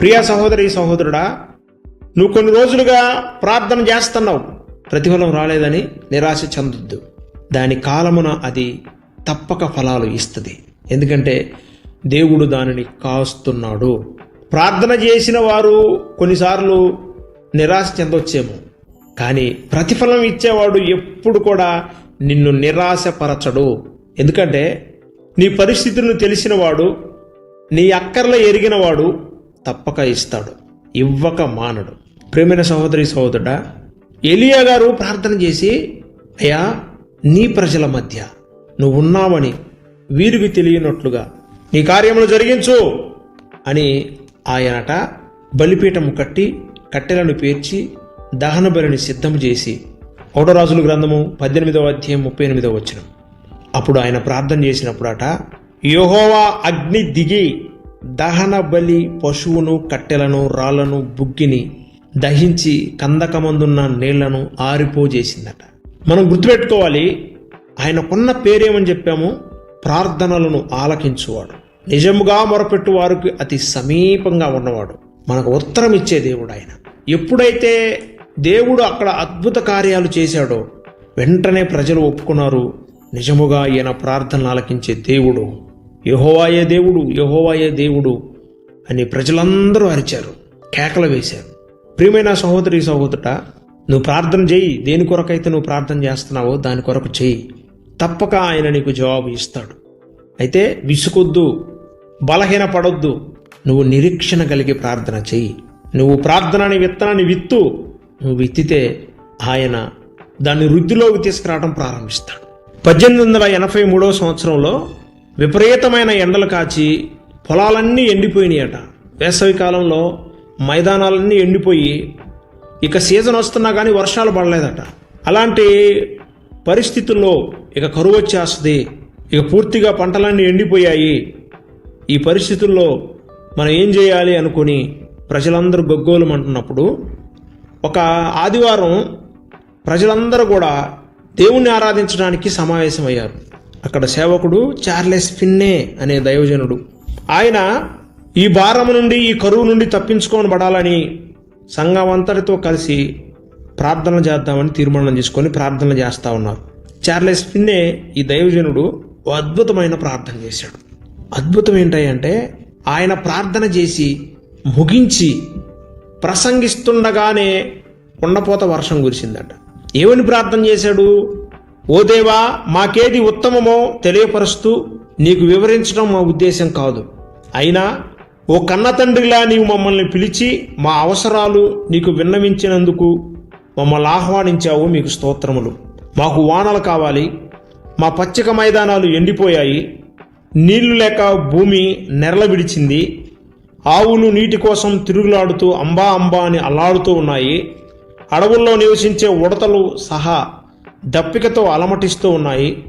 ప్రియా సహోదరి సహోదరుడా నువ్వు కొన్ని రోజులుగా ప్రార్థన చేస్తున్నావు. ప్రతిఫలం రాలేదని నిరాశ చెందొద్దు. దాని కాలమున అది తప్పక ఫలాలు ఇస్తుంది. ఎందుకంటే దేవుడు దానిని కాస్తున్నాడు. ప్రార్థన చేసిన వారు కొన్నిసార్లు నిరాశ చెందొచ్చేమో. కానీ ప్రతిఫలం ఇచ్చేవాడు ఎప్పుడు కూడా నిన్ను నిరాశపరచడు. ఎందుకంటే నీ పరిస్థితులను తెలిసినవాడు నీ అక్కర్ల ఎరిగినవాడు తప్పక ఇస్తాడు. ఇవ్వక మానడు. ప్రేమైన సహోదరి సహోదరుడా ఎలియా గారు ప్రార్థన చేసి అయ్యా నీ ప్రజల మధ్య నువ్వు ఉన్నావని వీరికి తెలియనట్లుగా నీ కార్యములు జరిగించు అని ఆయనట బలిపీఠము కట్టి కట్టెలను పేర్చి దహన బలిని సిద్ధం చేసి ఒకటో రాజుల గ్రంథము పద్దెనిమిదవ అధ్యాయం ముప్పై ఎనిమిదవ వచ్చిన అప్పుడు ఆయన ప్రార్థన చేసినప్పుడట యోహోవా అగ్ని దిగి దహన బలి పశువును కట్టెలను రాళ్ళను బుగ్గిని దహించి కందకమందున్న నీళ్ళను ఆరిపోజేసిందట. మనం గుర్తుపెట్టుకోవాలి ఆయనకున్న పేరేమని చెప్పాము? ప్రార్థనలను ఆలకించువాడు. నిజముగా మొరపెట్టు వారికి అతి సమీపంగా ఉన్నవాడు. మనకు ఉత్తరం ఇచ్చే దేవుడు ఆయన. ఎప్పుడైతే దేవుడు అక్కడ అద్భుత కార్యాలు చేశాడో వెంటనే ప్రజలు ఒప్పుకున్నారు నిజముగా ఈయన ప్రార్థనలు ఆలకించే దేవుడు యహోవాయే దేవుడు యహోవాయే దేవుడు అని ప్రజలందరూ అరిచారు కేకలు వేశారు. ప్రియమైన సహోదరి సహోదరుట నువ్వు ప్రార్థన చేయి దేని కొరకైతే నువ్వు ప్రార్థన చేస్తున్నావో దాని కొరకు చేయి. తప్పక ఆయన నీకు జవాబు ఇస్తాడు. అయితే విసుకొద్దు బలహీన పడొద్దు నువ్వు నిరీక్షణ కలిగి ప్రార్థన చెయ్యి నువ్వు ప్రార్థన అనే విత్తనాన్ని విత్తు నువ్వు విత్తితే ఆయన దాన్ని వృద్ధిలోకి తీసుకురావడం ప్రారంభిస్తాడు. పద్దెనిమిది వందల ఎనభై మూడవ సంవత్సరంలో విపరీతమైన ఎండలు కాచి పొలాలన్నీ ఎండిపోయినాయట. వేసవి కాలంలో మైదానాలన్నీ ఎండిపోయి ఇక సీజన్ వస్తున్నా కానీ వర్షాలు పడలేదట. అలాంటి పరిస్థితుల్లో ఇక కరువు వచ్చేస్తుంది. ఇక పూర్తిగా పంటలన్నీ ఎండిపోయాయి. ఈ పరిస్థితుల్లో మనం ఏం చేయాలి అనుకుని ప్రజలందరూ గగ్గోలమంటున్నప్పుడు ఒక ఆదివారం ప్రజలందరూ కూడా దేవుణ్ణి ఆరాధించడానికి సమావేశమయ్యారు. అక్కడ సేవకుడు చార్లెస్ ఫిన్నే అనే దైవజనుడు. ఆయన ఈ భారము నుండి ఈ కరువు నుండి తప్పించుకోనబడాలని సంఘం అంతటితో కలిసి ప్రార్థన చేద్దామని తీర్మానం చేసుకొని ప్రార్థన చేస్తా ఉన్నారు. చార్లెస్ ఫిన్నే ఈ దైవజనుడు ఓ అద్భుతమైన ప్రార్థన చేశాడు. అద్భుతం ఏంటంటే ఆయన ప్రార్థన చేసి ముగించి ప్రసంగిస్తుండగానే ఉండపోత వర్షం కురిసిందట. ఏమని ప్రార్థన చేశాడు? ఓ దేవా మాకేది ఉత్తమమో తెలియపరుస్తూ నీకు వివరించడం మా ఉద్దేశం కాదు. అయినా ఓ కన్న తండ్రిలా నీవు మమ్మల్ని పిలిచి మా అవసరాలు నీకు విన్నవించినందుకు మమ్మల్ని ఆహ్వానించావు మీకు స్తోత్రములు. మాకు వానలు కావాలి మా పచ్చిక మైదానాలు ఎండిపోయాయి నీళ్ళు లేక భూమి నెరల విడిచింది ఆవులు నీటి కోసం తిరుగులాడుతూ అంబా అంబా అని అల్లాడుతూ ఉన్నాయి అడవుల్లో నివసించే ఉడతలు సహా దప్పికతో అలమటిస్తూ ఉన్నాయి.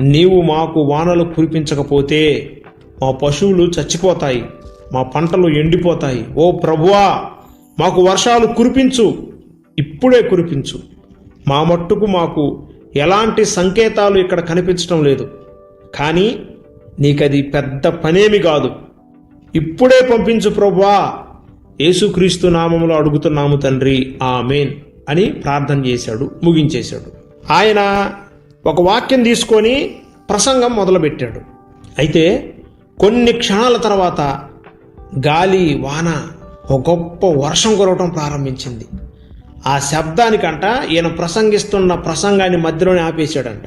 నీవు మాకు వానలు కురిపించకపోతే మా పశువులు చచ్చిపోతాయి. మా పంటలు ఎండిపోతాయి. ఓ ప్రభువా మాకు వర్షాలు కురిపించు. ఇప్పుడే కురిపించు. మా మట్టుకు మాకు ఎలాంటి సంకేతాలు ఇక్కడ కనిపించడం లేదు. కానీ నీకది పెద్ద పనేమి కాదు. ఇప్పుడే పంపించు ప్రభువా. యేసుక్రీస్తు నామములో అడుగుతున్నాము తండ్రి. ఆమెన్ అని ప్రార్థన చేశాడు ముగించేశాడు. ఆయన ఒక వాక్యం తీసుకొని ప్రసంగం మొదలుపెట్టాడు. అయితే కొన్ని క్షణాల తర్వాత గాలి వాన ఒక గొప్ప వర్షం కురవటం ప్రారంభించింది. ఆ శబ్దానికంట ఈయన ప్రసంగిస్తున్న ప్రసంగాన్ని మధ్యలోనే ఆపేశాడంట.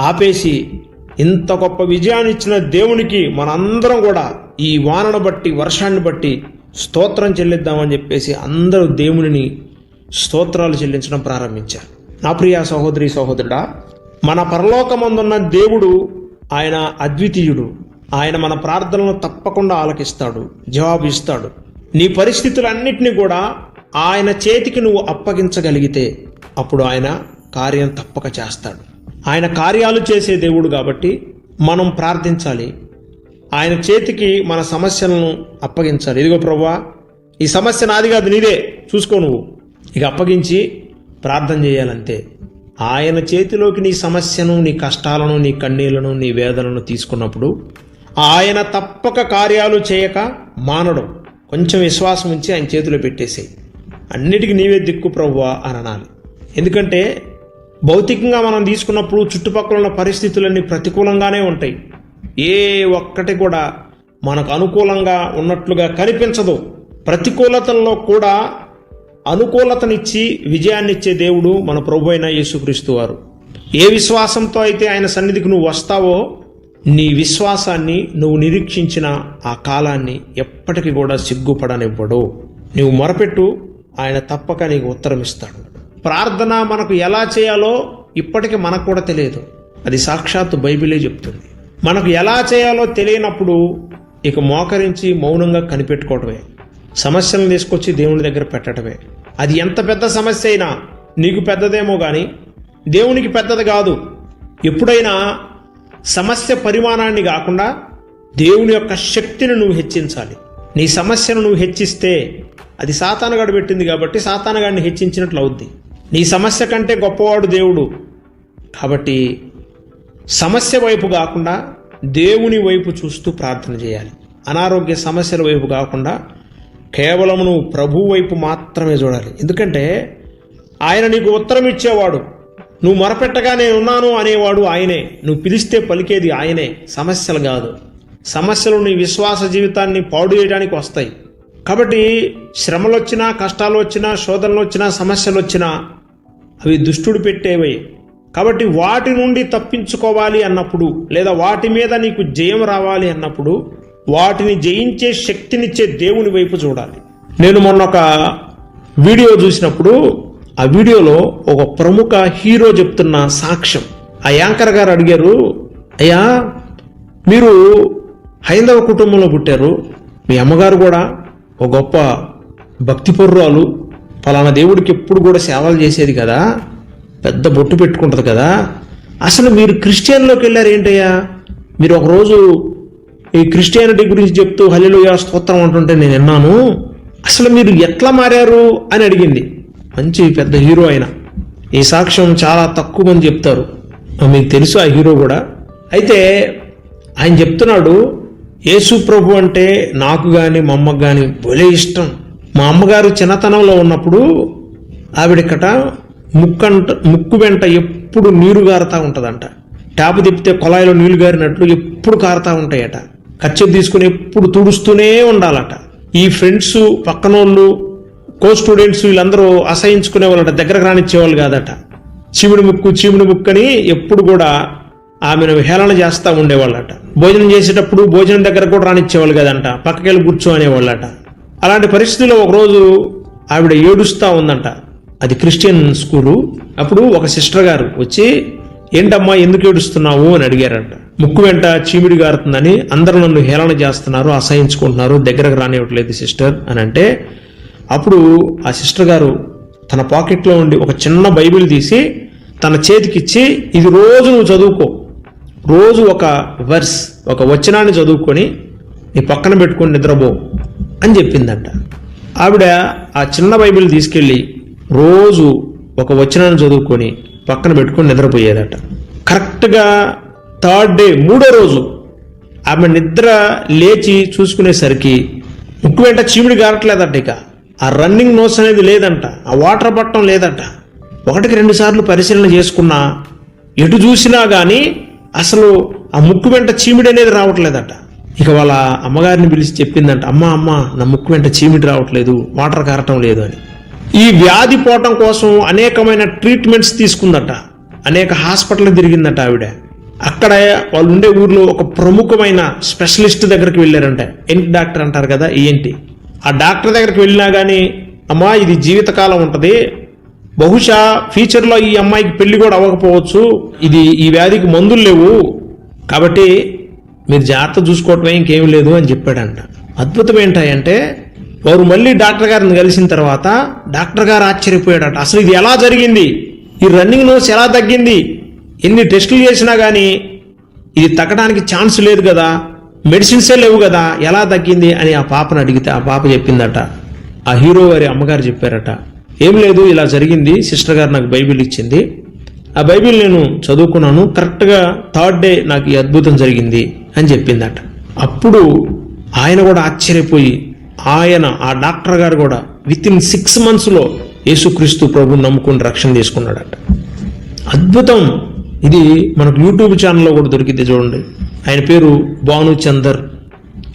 ఆపేసి ఇంత గొప్ప విజయాన్ని ఇచ్చిన దేవునికి మనందరం కూడా ఈ వానను బట్టి వర్షాన్ని బట్టి స్తోత్రం చెల్లిద్దామని చెప్పేసి అందరూ దేవునిని స్తోత్రాలు చెల్లించడం ప్రారంభించారు. నా ప్రియ సహోదరి సహోదరుడా మన పరలోకమందున్న దేవుడు ఆయన అద్వితీయుడు. ఆయన మన ప్రార్థనలను తప్పకుండా ఆలకిస్తాడు జవాబు ఇస్తాడు నీ పరిస్థితులన్నింటినీ కూడా ఆయన చేతికి నువ్వు అప్పగించగలిగితే అప్పుడు ఆయన కార్యం తప్పక చేస్తాడు. ఆయన కార్యాలు చేసే దేవుడు కాబట్టి మనం ప్రార్థించాలి. ఆయన చేతికి మన సమస్యలను అప్పగించాలి. ఇదిగో ప్రభా ఈ సమస్య నాది కాదు నీదే. చూసుకో నువ్వు. ఇక అప్పగించి ప్రార్థన చేయాలంతే. ఆయన చేతిలోకి నీ సమస్యను నీ కష్టాలను నీ కన్నీళ్ళను నీ వేదనను తీసుకున్నప్పుడు ఆయన తప్పక కార్యాలు చేయక మానడం. కొంచెం విశ్వాసం ఉంచి ఆయన చేతిలో పెట్టేసేయి అన్నిటికీ నీవే దిక్కు ప్రవ్వా అని అనాలి. ఎందుకంటే భౌతికంగా మనం తీసుకున్నప్పుడు చుట్టుపక్కల ఉన్న పరిస్థితులన్నీ ప్రతికూలంగానే ఉంటాయి. ఏ ఒక్కటి కూడా మనకు అనుకూలంగా ఉన్నట్లుగా కనిపించదు. ప్రతికూలతల్లో కూడా అనుకూలతనిచ్చి విజయాన్నిచ్చే దేవుడు మన ప్రభు అయిన యేసుక్రీస్తు వారు. ఏ విశ్వాసంతో అయితే ఆయన సన్నిధికి నువ్వు వస్తావో నీ విశ్వాసాన్ని నువ్వు నిరీక్షించిన ఆ కాలాన్ని ఎప్పటికీ కూడా సిగ్గుపడనివ్వడు. నువ్వు మొరపెట్టు ఆయన తప్పక నీకు ఉత్తరం ఇస్తాడు ప్రార్థన మనకు ఎలా చేయాలో ఇప్పటికీ మనకు కూడా తెలియదు. అది సాక్షాత్తు బైబిలే చెప్తుంది. మనకు ఎలా చేయాలో తెలియనప్పుడు ఇక మోకరించి మౌనంగా కనిపెట్టుకోవటమే. సమస్యలను తీసుకొచ్చి దేవుని దగ్గర పెట్టడమే అది ఎంత పెద్ద సమస్య అయినా నీకు పెద్దదేమో కానీ దేవునికి పెద్దది కాదు. ఎప్పుడైనా సమస్య పరిమాణాన్ని కాకుండా దేవుని యొక్క శక్తిని నువ్వు హెచ్చించాలి. నీ సమస్యను నువ్వు హెచ్చిస్తే అది సాతానగాడు పెట్టింది కాబట్టి సాతానగాడిని హెచ్చించినట్లు అవుద్ది. నీ సమస్య కంటే గొప్పవాడు దేవుడు. కాబట్టి సమస్య వైపు కాకుండా దేవుని వైపు చూస్తూ ప్రార్థన చేయాలి. అనారోగ్య సమస్యల వైపు కాకుండా కేవలం నువ్వు ప్రభు వైపు మాత్రమే చూడాలి. ఎందుకంటే ఆయన నీకు ఉత్తరం ఇచ్చేవాడు. నువ్వు మొరపెట్టగా నేను ఉన్నాను అనేవాడు ఆయనే. నువ్వు పిలిస్తే పలికేది ఆయనే. సమస్యలు కాదు. సమస్యలు నీ విశ్వాస జీవితాన్ని పాడు చేయడానికి వస్తాయి. కాబట్టి శ్రమలు వచ్చినా కష్టాలు వచ్చినా శోధనలు వచ్చినా సమస్యలు వచ్చినా అవి దుష్టుడు పెట్టేవే. కాబట్టి వాటి నుండి తప్పించుకోవాలి అన్నప్పుడు లేదా వాటి మీద నీకు జయం రావాలి అన్నప్పుడు వాటిని జయించే శక్తినిచ్చే దేవుని వైపు చూడాలి. నేను మొన్న ఒక వీడియో చూసినప్పుడు ఆ వీడియోలో ఒక ప్రముఖ హీరో చెప్తున్న సాక్ష్యం. ఆ యాంకర్ గారు అడిగారు అయ్యా మీరు హైందవ కుటుంబంలో పుట్టారు మీ అమ్మగారు కూడా ఒక గొప్ప భక్తి పొర్రాలు ఫలానా దేవుడికి ఎప్పుడు కూడా సేవలు చేసేది కదా పెద్ద బొట్టు పెట్టుకుంటుంది కదా అసలు మీరు క్రిస్టియన్లోకి వెళ్ళారు ఏంటయ్యా మీరు ఒకరోజు ఈ క్రిస్టియానిటీ గురించి చెప్తూ హల్లెలూయా స్తోత్రం అంటుంటే నేను విన్నాను. అసలు మీరు ఎట్లా మారారు అని అడిగింది. మంచి పెద్ద హీరో ఆయన. ఈ సాక్ష్యం చాలా తక్కువ మంది చెప్తారు. మీకు తెలుసు ఆ హీరో కూడా. అయితే ఆయన చెప్తున్నాడు యేసు ప్రభు అంటే నాకు కానీ మా అమ్మకు కానీ భలే ఇష్టం. మా అమ్మగారు చిన్నతనంలో ఉన్నప్పుడు ఆవిడకట ముక్కంట ముక్కు వెంట ఎప్పుడు నీరు గారుతా ఉంటుందంట. ట్యాప్ తిప్పితే కొలాయిలో నీళ్ళు గారినట్లు ఎప్పుడు కారుతా ఉంటాయట. కచ్చె తీసుకుని ఎప్పుడు తుడుస్తూనే ఉండాలట. ఈ ఫ్రెండ్స్ పక్కనోళ్ళు కో స్టూడెంట్స్ వీళ్ళందరూ అసహించుకునే వాళ్ళట దగ్గరకు రానిచ్చేవాళ్ళు కాదట. చీమిడి ముక్కు చీమిడి ముక్కు అని ఎప్పుడు కూడా ఆమెను హేళన చేస్తూ ఉండేవాళ్ళట. భోజనం చేసేటప్పుడు భోజనం దగ్గర కూడా రానిచ్చేవాళ్ళు కదంట. పక్కకెళ్ళి కూర్చో అనేవాళ్ళట. అలాంటి పరిస్థితుల్లో ఒకరోజు ఆవిడ ఏడుస్తూ ఉందంట. అది క్రిస్టియన్ స్కూలు. అప్పుడు ఒక సిస్టర్ గారు వచ్చి ఏంటమ్మా ఎందుకు ఏడుస్తున్నావు అని అడిగారంట. ముక్కు వెంట చీమిడి గారుతుందని అందరూ నన్ను హేళన చేస్తున్నారు అసహించుకుంటున్నారు దగ్గరకు రానివ్వట్లేదు సిస్టర్ అని అంటే అప్పుడు ఆ సిస్టర్ గారు తన పాకెట్లో ఉండి ఒక చిన్న బైబిల్ తీసి తన చేతికిచ్చి ఇది రోజు నువ్వు చదువుకో. రోజు ఒక వర్స్ ఒక వచనాన్ని చదువుకొని నీ పక్కన పెట్టుకొని నిద్రపో అని చెప్పిందంట. ఆవిడ ఆ చిన్న బైబిల్ తీసుకెళ్ళి రోజు ఒక వచనాన్ని చదువుకొని పక్కన పెట్టుకొని నిద్రపోయేదట. కరెక్ట్గా థర్డ్ డే మూడో రోజు ఆమె నిద్ర లేచి చూసుకునేసరికి ముక్కు వెంట చీమిడి గారట్లేదట ఇక. ఆ రన్నింగ్ నోస్ అనేది లేదంట ఆ వాటర్ పట్టడం లేదంట. ఒకటికి రెండు సార్లు పరిశీలన చేసుకున్నా ఎటు చూసినా కానీ అసలు ఆ ముక్కు వెంట చీమిడి అనేది రావట్లేదట. ఇక వాళ్ళ అమ్మగారిని పిలిచి చెప్పిందంట అమ్మ అమ్మ నా ముక్కు వెంట చీమిడి రావట్లేదు వాటర్ కారటం లేదు అని. ఈ వ్యాధి పోవటం కోసం అనేకమైన ట్రీట్మెంట్స్ తీసుకుందట. అనేక హాస్పిటల్ తిరిగిందట ఆవిడ. అక్కడ వాళ్ళు ఉండే ఊర్లో ఒక ప్రముఖమైన స్పెషలిస్ట్ దగ్గరికి వెళ్ళారంట. ఎంటి డాక్టర్ అంటారు కదా ఏంటి ఆ డాక్టర్ దగ్గరికి వెళ్ళినా కానీ అమ్మా ఇది జీవితకాలం ఉంటుంది. బహుశా ఫ్యూచర్లో ఈ అమ్మాయికి పెళ్ళి కూడా అవ్వకపోవచ్చు. ఇది ఈ వ్యాధికి మందులు లేవు. కాబట్టి మీరు జాగ్రత్త చూసుకోవటమే ఇంకేం లేదు అని చెప్పాడంట. అద్భుతం ఏంటంటే వారు మళ్ళీ డాక్టర్ గారిని కలిసిన తర్వాత డాక్టర్ గారు ఆశ్చర్యపోయాడట. అసలు ఇది ఎలా జరిగింది? ఈ రన్నింగ్ నోస్ ఎలా తగ్గింది? ఎన్ని టెస్టులు చేసినా కానీ ఇది తగ్గడానికి ఛాన్స్ లేదు కదా. మెడిసిన్సే లేవు కదా. ఎలా తగ్గింది అని ఆ పాపను అడిగితే ఆ పాప చెప్పిందట. ఆ హీరో గారి అమ్మగారు చెప్పారట. ఏం లేదు ఇలా జరిగింది. సిస్టర్ గారు నాకు బైబిల్ ఇచ్చింది. ఆ బైబిల్ నేను చదువుకున్నాను. కరెక్ట్గా థర్డ్ డే నాకు ఈ అద్భుతం జరిగింది అని చెప్పిందట. అప్పుడు ఆయన కూడా ఆశ్చర్యపోయి ఆయన ఆ డాక్టర్ గారు కూడా విత్ ఇన్ సిక్స్ మంత్స్లో యేసుక్రీస్తు ప్రభు నమ్ముకుని రక్షణ తీసుకున్నాడట. అద్భుతం! ఇది మనకు యూట్యూబ్ ఛానల్లో కూడా దొరికింది చూడండి. ఆయన పేరు భాను చందర్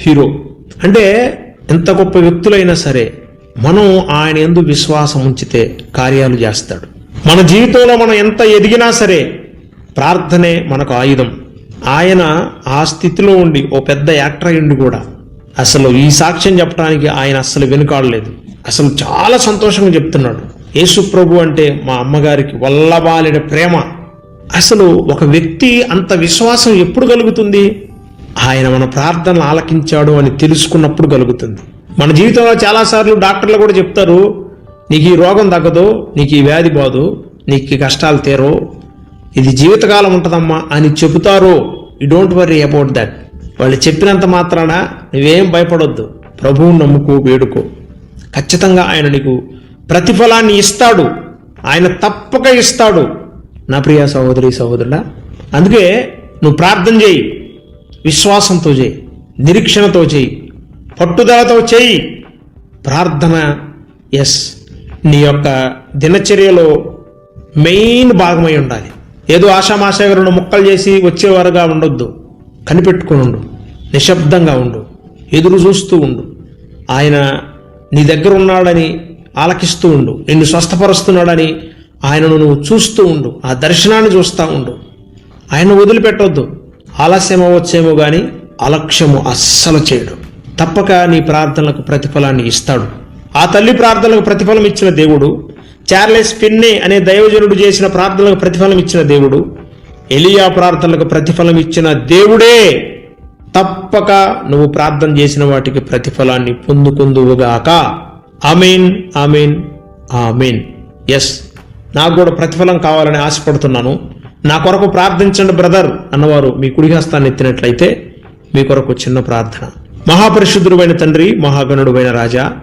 హీరో. అంటే ఎంత గొప్ప వ్యక్తులైనా సరే మనం ఆయన ఎందు విశ్వాసం ఉంచితే కార్యాలు చేస్తాడు. మన జీవితంలో మనం ఎంత ఎదిగినా సరే ప్రార్థనే మనకు ఆయుధం. ఆయన ఆ స్థితిలో ఉండి ఓ పెద్ద యాక్టర్ అయ్యిండి కూడా అసలు ఈ సాక్ష్యం చెప్పడానికి ఆయన అస్సలు వెనుకాడలేదు. అసలు చాలా సంతోషంగా చెప్తున్నాడు. యేసు ప్రభు అంటే మా అమ్మగారికి వల్లబాలిన ప్రేమ. అసలు ఒక వ్యక్తి అంత విశ్వాసం ఎప్పుడు కలుగుతుంది? ఆయన మన ప్రార్థనలు ఆలకించాడు అని తెలుసుకున్నప్పుడు కలుగుతుంది. మన జీవితంలో చాలాసార్లు డాక్టర్లు కూడా చెప్తారు నీకు ఈ రోగం తగ్గదు నీకు ఈ వ్యాధి బాదు నీకు కష్టాలు తీరో ఇది జీవితకాలం ఉంటుందమ్మా అని చెబుతారు. You don't worry about that వాళ్ళు చెప్పినంత మాత్రాన నువ్వేం భయపడొద్దు. ప్రభువు నమ్ముకో వేడుకో. ఖచ్చితంగా ఆయన నీకు ప్రతిఫలాన్ని ఇస్తాడు. ఆయన తప్పక ఇస్తాడు. నా ప్రియ సహోదరి సహోదరుడా అందుకే నువ్వు ప్రార్థన చేయి. విశ్వాసంతో చేయి. నిరీక్షణతో చేయి. పట్టుదలతో చేయి. ప్రార్థన ఎస్ నీ యొక్క దినచర్యలో మెయిన్ భాగమై ఉండాలి. ఏదో ఆషామాషగా రెండు ముక్కలు చేసి వచ్చేవారుగా ఉండొద్దు. కనిపెట్టుకుని ఉండు. నిశ్శబ్దంగా ఉండు. ఎదురు చూస్తూ ఉండు. ఆయన నీ దగ్గర ఉన్నాడని ఆలకిస్తూ ఉండు. నిన్ను స్వస్థపరుస్తున్నాడని ఆయనను నువ్వు చూస్తూ ఉండు. ఆ దర్శనాన్ని చూస్తూ ఉండు. ఆయన వదిలిపెట్టొద్దు. ఆలస్యం అవ్వచ్చేమో కానీ అలక్ష్యము అస్సలు చేయడు. తప్పక నీ ప్రార్థనలకు ప్రతిఫలాన్ని ఇస్తాడు. ఆ తల్లి ప్రార్థనలకు ప్రతిఫలం ఇచ్చిన దేవుడు చార్లెస్ పిన్నే అనే దైవజనుడు చేసిన ప్రార్థనలకు ప్రతిఫలం ఇచ్చిన దేవుడు ఎలియా ప్రార్థనలకు ప్రతిఫలం ఇచ్చిన దేవుడే తప్పక నువ్వు ప్రార్థన చేసిన వాటికి ప్రతిఫలాన్ని పొందుకుందువుగాక. Amen amen amen. ఎస్ నాకు కూడా ప్రతిఫలం కావాలని ఆశపడుతున్నాను. నా కొరకు ప్రార్థించండి బ్రదర్ అన్నవారు మీ కుడిహస్తాన్ని ఎత్తినట్లయితే మీ కొరకు చిన్న ప్రార్థన. మహాపరిశుద్ధుడైన తండ్రి మహాగణుడువైన రాజా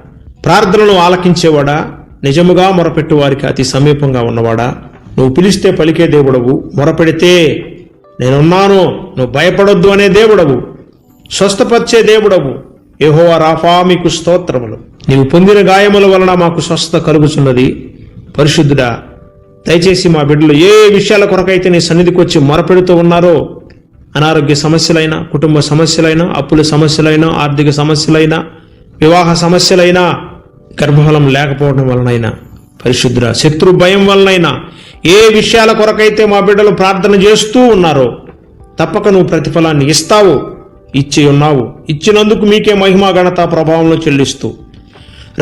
ప్రార్థనలు ఆలకించేవాడా నిజముగా మొరపెట్టు వారికి అతి సమీపంగా ఉన్నవాడా నువ్వు పిలిస్తే పలికే దేవుడవు మొరపెడితే నేనున్నాను నువ్వు భయపడొద్దు అనే దేవుడవు స్వస్థపరిచే దేవుడవు. యెహోవా రాఫా మీకు స్తోత్రములు. నీవు పొందిన గాయముల వలన మాకు స్వస్థత కలుగుతున్నది పరిశుద్ధుడా దయచేసి మా బిడ్డలు ఏ విషయాల కొరకైతే నీ సన్నిధికి వచ్చి మొరపెడుతూ ఉన్నారో అనారోగ్య సమస్యలైనా కుటుంబ సమస్యలైనా అప్పుల సమస్యలైనా ఆర్థిక సమస్యలైనా వివాహ సమస్యలైనా గర్భఫలం లేకపోవడం వలనైనా పరిశుద్ధ శత్రు భయం వల్లైనా ఏ విషయాల కొరకైతే మా బిడ్డలు ప్రార్థన చేస్తూ ఉన్నారో తప్పక నువ్వు ప్రతిఫలాన్ని ఇస్తావు ఇచ్చి ఉన్నావు. ఇచ్చినందుకు మీకే మహిమా ఘనత ప్రభావంలో చెల్లిస్తూ.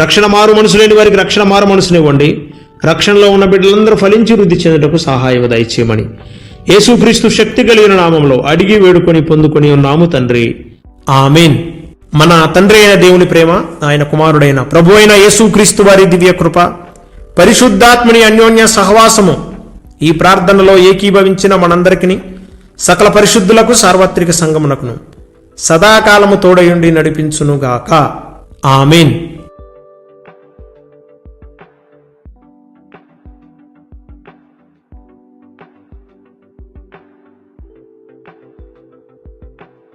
రక్షణ మారు మనసు లేని వారికి రక్షణ మారు మనసునివ్వండి రక్షణలో ఉన్న బిడ్డలందరూ ఫలించి వృద్ధి చెందుటకు సహాయం దయచేయమని. యేసుక్రీస్తు శక్తి కలిగిన నామంలో అడిగి వేడుకొని పొందుకొని ఉన్నాము తండ్రి. ఆమెన్. మన తండ్రి అయిన దేవుని ప్రేమ ఆయన కుమారుడైన ప్రభు అయిన యేసుక్రీస్తు వారి దివ్య కృప పరిశుద్ధాత్ముని అన్యోన్య సహవాసము ఈ ప్రార్థనలో ఏకీభవించిన మనందరికీ సకల పరిశుద్ధులకు సార్వత్రిక సంగమునకును సదాకాలము తోడయుండి నడిపించునుగాక. ఆమెన్.